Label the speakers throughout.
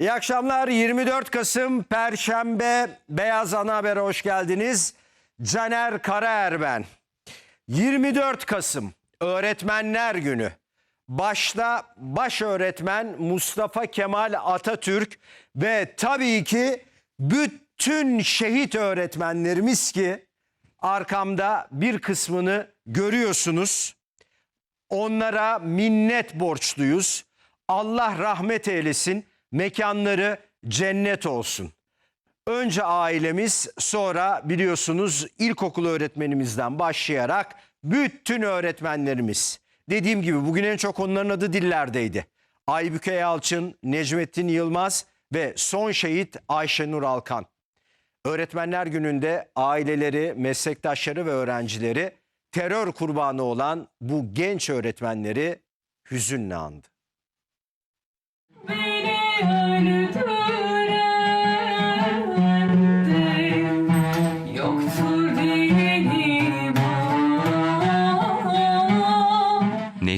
Speaker 1: İyi akşamlar. 24 Kasım Perşembe Beyaz Ana Haber'e hoş geldiniz. Caner Karaer ben. 24 Kasım Öğretmenler Günü. Başta baş öğretmen Mustafa Kemal Atatürk ve tabii ki bütün şehit öğretmenlerimiz ki arkamda bir kısmını görüyorsunuz. Onlara minnet borçluyuz. Allah rahmet eylesin. Mekanları cennet olsun. Önce ailemiz sonra biliyorsunuz ilkokul öğretmenimizden başlayarak bütün öğretmenlerimiz. Dediğim gibi bugün en çok onların adı dillerdeydi. Aybüke Yalçın, Necmettin Yılmaz ve son şehit Ayşenur Alkan. Öğretmenler Günü'nde aileleri, meslektaşları ve öğrencileri terör kurbanı olan bu genç öğretmenleri hüzünle andı.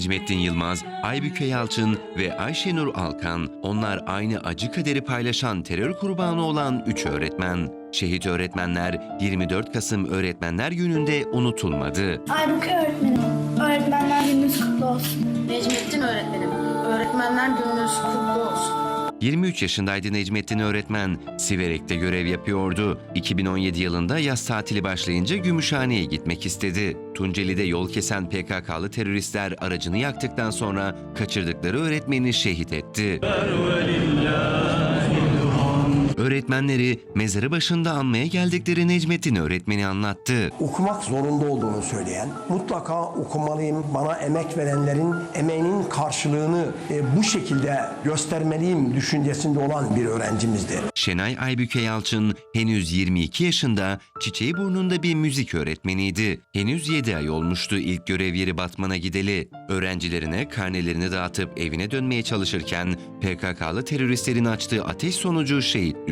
Speaker 2: Necmettin Yılmaz, Aybüke Yalçın ve Ayşenur Alkan, onlar aynı acı kaderi paylaşan terör kurbanı olan üç öğretmen. Şehit öğretmenler 24 Kasım Öğretmenler Günü'nde unutulmadı.
Speaker 3: Aybüke öğretmenim. Öğretmenler gününüz kutlu olsun.
Speaker 4: Necmettin öğretmenim. Öğretmenler gününüz kutlu olsun.
Speaker 2: 23 yaşındaydı Necmettin öğretmen. Siverek'te görev yapıyordu. 2017 yılında yaz tatili başlayınca Gümüşhane'ye gitmek istedi. Tunceli'de yol kesen PKK'lı teröristler aracını yaktıktan sonra kaçırdıkları öğretmeni şehit etti. Öğretmenleri mezarı başında anmaya geldikleri Necmettin öğretmeni anlattı.
Speaker 5: okumak zorunda olduğunu söyleyen, mutlaka okumalıyım, bana emek verenlerin emeğinin karşılığını e, bu şekilde göstermeliyim düşüncesinde olan bir öğrencimizdi.
Speaker 2: Şenay Aybüke Yalçın henüz 22 yaşında çiçeği burnunda bir müzik öğretmeniydi. Henüz 7 ay olmuştu ilk görev yeri Batman'a gideli. Öğrencilerine karnelerini dağıtıp evine dönmeye çalışırken PKK'lı teröristlerin açtığı ateş sonucu şehit düştü.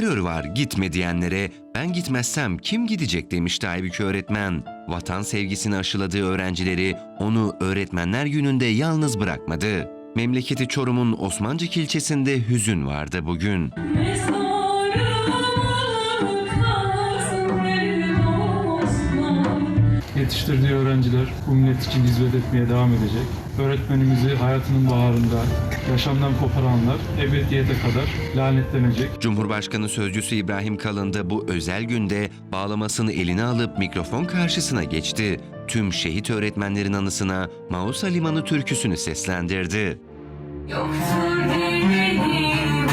Speaker 2: Terör var gitme diyenlere ben gitmezsem kim gidecek demişti Aybüke öğretmen. Vatan sevgisini aşıladığı öğrencileri onu öğretmenler gününde yalnız bırakmadı. Memleketi Çorum'un Osmancık ilçesinde hüzün vardı bugün.
Speaker 6: Mezarım
Speaker 7: Yetiştirdiği öğrenciler bu millet için hizmet etmeye devam edecek. Öğretmenimizi hayatının baharında yaşamdan koparanlar ebediyete kadar lanetlenecek.
Speaker 2: Cumhurbaşkanı Sözcüsü İbrahim Kalın da bu özel günde bağlamasını eline alıp mikrofon karşısına geçti. Tüm şehit öğretmenlerin anısına Mausa Limanı türküsünü seslendirdi.
Speaker 6: Yoktur diyelim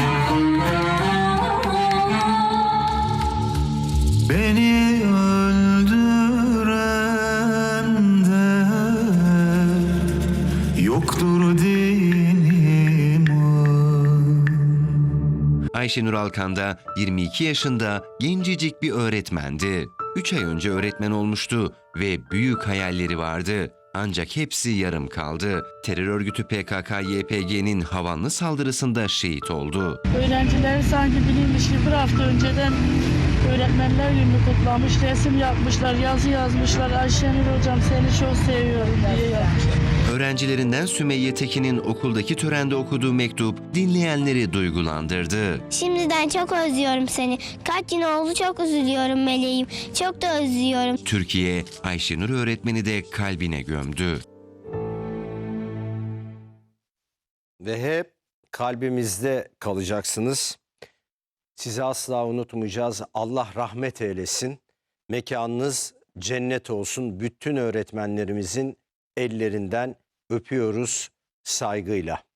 Speaker 8: Beni
Speaker 2: Ayşenur Alkan da 22 yaşında gencecik bir öğretmendi. 3 ay önce öğretmen olmuştu ve büyük hayalleri vardı. Ancak hepsi yarım kaldı. Terör örgütü PKK-YPG'nin havanlı saldırısında şehit oldu.
Speaker 9: Öğrencileri sanki bilinmiş gibi bir hafta önceden öğretmenler gününü kutlamış, resim yapmışlar, yazı yazmışlar. Ayşenur hocam seni çok seviyorum diye yapmışlar.
Speaker 2: Öğrencilerinden Sümeyye Tekin'in okuldaki törende okuduğu mektup dinleyenleri duygulandırdı.
Speaker 3: Şimdiden çok özlüyorum seni. Kaç gün oldu çok üzülüyorum meleğim. Çok da özlüyorum.
Speaker 2: Türkiye, Ayşenur öğretmeni de kalbine gömdü.
Speaker 1: Ve hep kalbimizde kalacaksınız. Sizi asla unutmayacağız. Allah rahmet eylesin. Mekanınız cennet olsun. Bütün öğretmenlerimizin ellerinden öpüyoruz saygıyla.